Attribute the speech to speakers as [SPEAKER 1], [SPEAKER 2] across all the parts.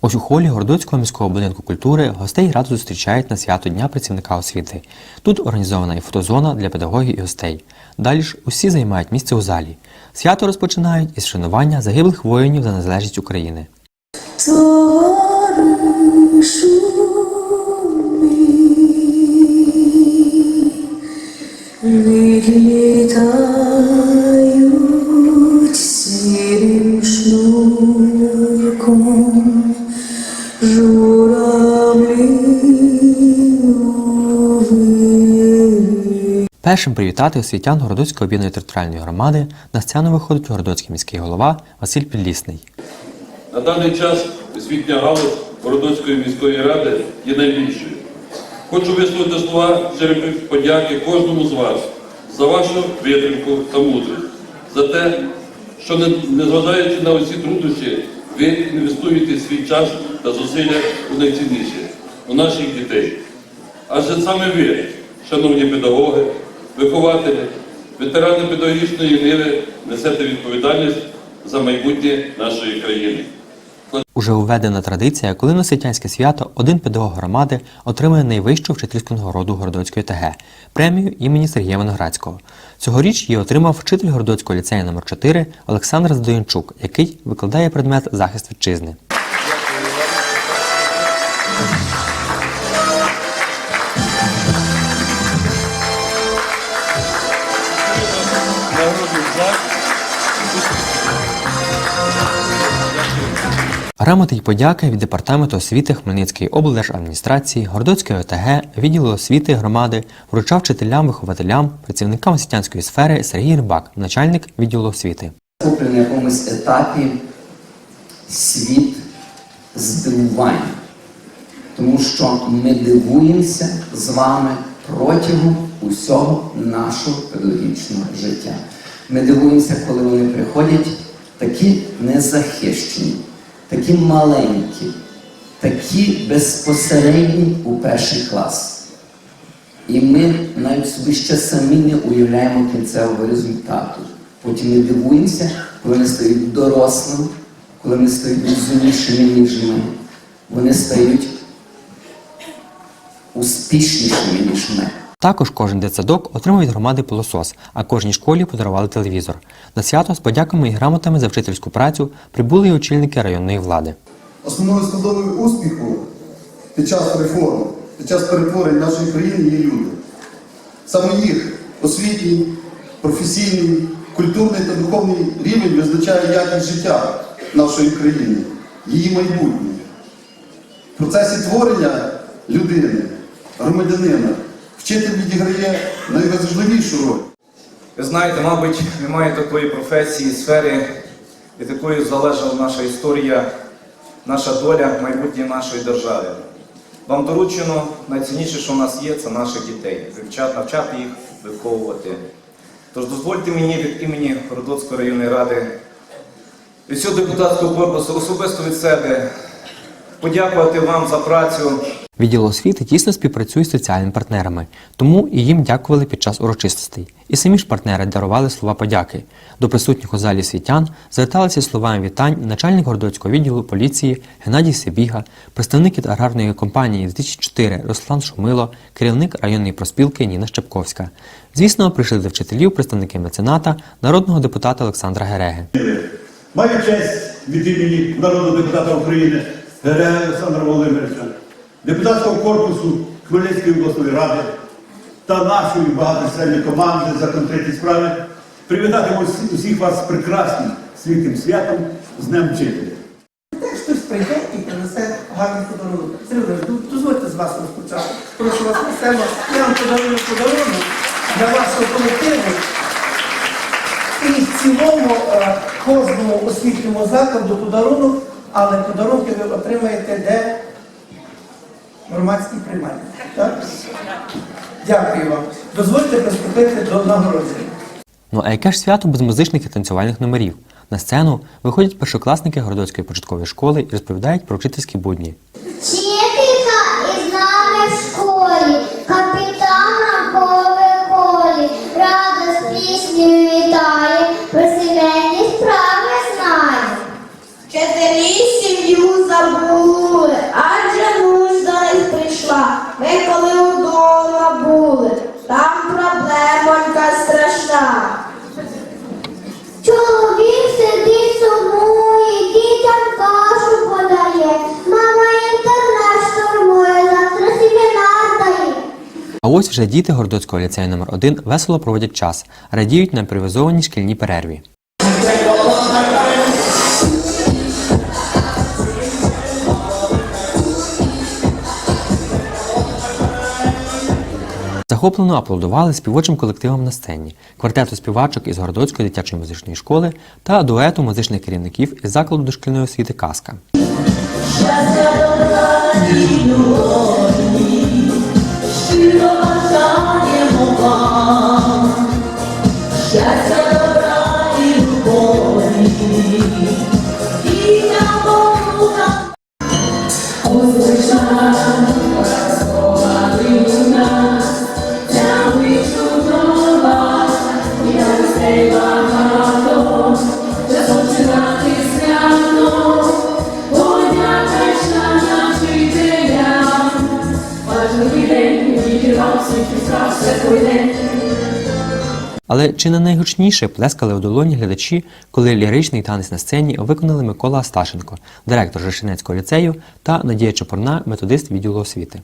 [SPEAKER 1] Ось у холі Городоцького міського будинку культури гостей радо зустрічають на свято Дня працівника освіти. Тут організована і фотозона для педагогів і гостей. Далі ж усі займають місце у залі. Свято розпочинають із шанування загиблих воїнів за незалежність України.
[SPEAKER 2] Товаришу
[SPEAKER 1] Першим привітати освітян Городоцької об'єднаної територіальної громади на сцену виходить Городоцький міський голова Василь Підлісний.
[SPEAKER 3] На даний час освітня галузь Городоцької міської ради є найбільшою. Хочу висловити слова щирої подяки кожному з вас за вашу витримку та мудрість, за те, що незважаючи на усі труднощі, ви інвестуєте свій час та зусилля у найцінніше у наших дітей. Адже саме ви, шановні педагоги, вихователі, ветерани педагогічної ниви, несете відповідальність за майбутнє нашої країни.
[SPEAKER 1] Уже введена традиція, коли на освітянське свято один педагог громади отримує найвищу вчительську нагороду Городоцької ТГ премію імені Сергія Виноградського. Цьогоріч її отримав вчитель Городоцького ліцею номер 4 Олександр Здоянчук, який викладає предмет захист вітчизни. Грамоти й подяки від департаменту освіти Хмельницької облдержадміністрації, Городоцької ОТГ, відділу освіти громади вручав вчителям, вихователям, працівникам освітянської сфери Сергій Рибак, начальник відділу освіти.
[SPEAKER 4] Куплю на якомусь етапі світ здивувань. Тому що ми дивуємося з вами протягом усього нашого педагогічного життя. Ми дивуємося, коли вони приходять такі незахищені, такі маленькі, такі безпосередні у перший клас. І ми навіть собі ще самі не уявляємо кінцевого результату. Потім ми дивуємося, коли вони стають дорослими, коли вони стають розумнішими, ніж ми. Вони стають успішнішими, ніж ми.
[SPEAKER 1] Також кожен дитсадок отримав від громади пилосос, а кожній школі подарували телевізор. На свято з подяками і грамотами за вчительську працю прибули й очільники районної влади.
[SPEAKER 5] Основною складовою успіху під час реформ, під час перетворень нашої країни є люди. Саме їх освітній, професійний, культурний та духовний рівень визначає якість життя нашої країни, її майбутнє. В процесі творення людини, громадянина, вчитель відіграє найважливішу роль.
[SPEAKER 6] Ви знаєте, мабуть, немає такої професії, сфери, від якої залежала наша історія, наша доля, майбутнє нашої держави. Вам доручено найцінніше, що в нас є, це наших дітей. Навчати їх, виховувати. Тож дозвольте мені від імені Городоцької районної ради, від всього депутатського корпусу, особисто від себе, подякувати вам за працю.
[SPEAKER 1] Відділ освіти тісно співпрацює з соціальними партнерами, тому і їм дякували під час урочистостей. І самі ж партнери дарували слова подяки. До присутніх у залі світян зверталися словами вітань начальник Городоцького відділу поліції Геннадій Сибіга, представник від аграрної компанії 2004 Руслан Шумило, керівник районної проспілки Ніна Щепковська. Звісно, прийшли до вчителів представники мецената, народного депутата Олександра Гереги.
[SPEAKER 7] Маю честь від імені народного депутата України Герега Олександра Володимировича, депутатського корпусу Хмельницької обласної ради та нашої багаточисленної команди за конкретні справи привітати усіх вас з прекрасним світлим святом з Днем Вчителя.
[SPEAKER 8] Теж хтось прийде і принесе гарний подарунок. Сергій дозвольте з вас розпочати. Прошу вас сцену. Я вам подарую подарунок для вашого колективу. І в цілому е, кожному освітньому закладу подарунок, але подарунки ви отримаєте де громадській приймальні. Так? Дякую вам. Дозвольте приступити до нагородження.
[SPEAKER 1] Ну а яке ж свято без музичних і танцювальних номерів? На сцену виходять першокласники Городоцької початкової школи і розповідають про вчительські будні.
[SPEAKER 9] Там проблемонька страшна. Чоловік сидить сумує, дітям кашу подає. Мама інтернет штурмує, завтра собі дає. А
[SPEAKER 1] ось вже діти Гордоцького ліцею номер 1 весело проводять час, радіють на привізованій шкільній перерві. Захоплено аплодували співочим колективам на сцені, квартету співачок із Городоцької дитячої музичної школи та дуету музичних керівників із закладу дошкільної освіти Казка. Але чи не найгучніше плескали у долоні глядачі, коли ліричний танець на сцені виконали Микола Асташенко, директор Жешинецького ліцею та Надія Чопорна, методист відділу освіти.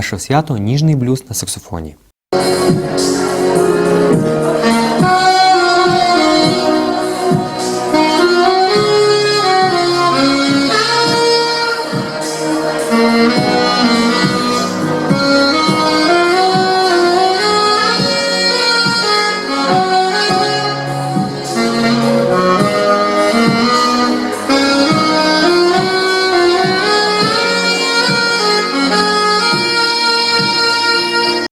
[SPEAKER 1] Завершив свято ніжний блюз на саксофоні.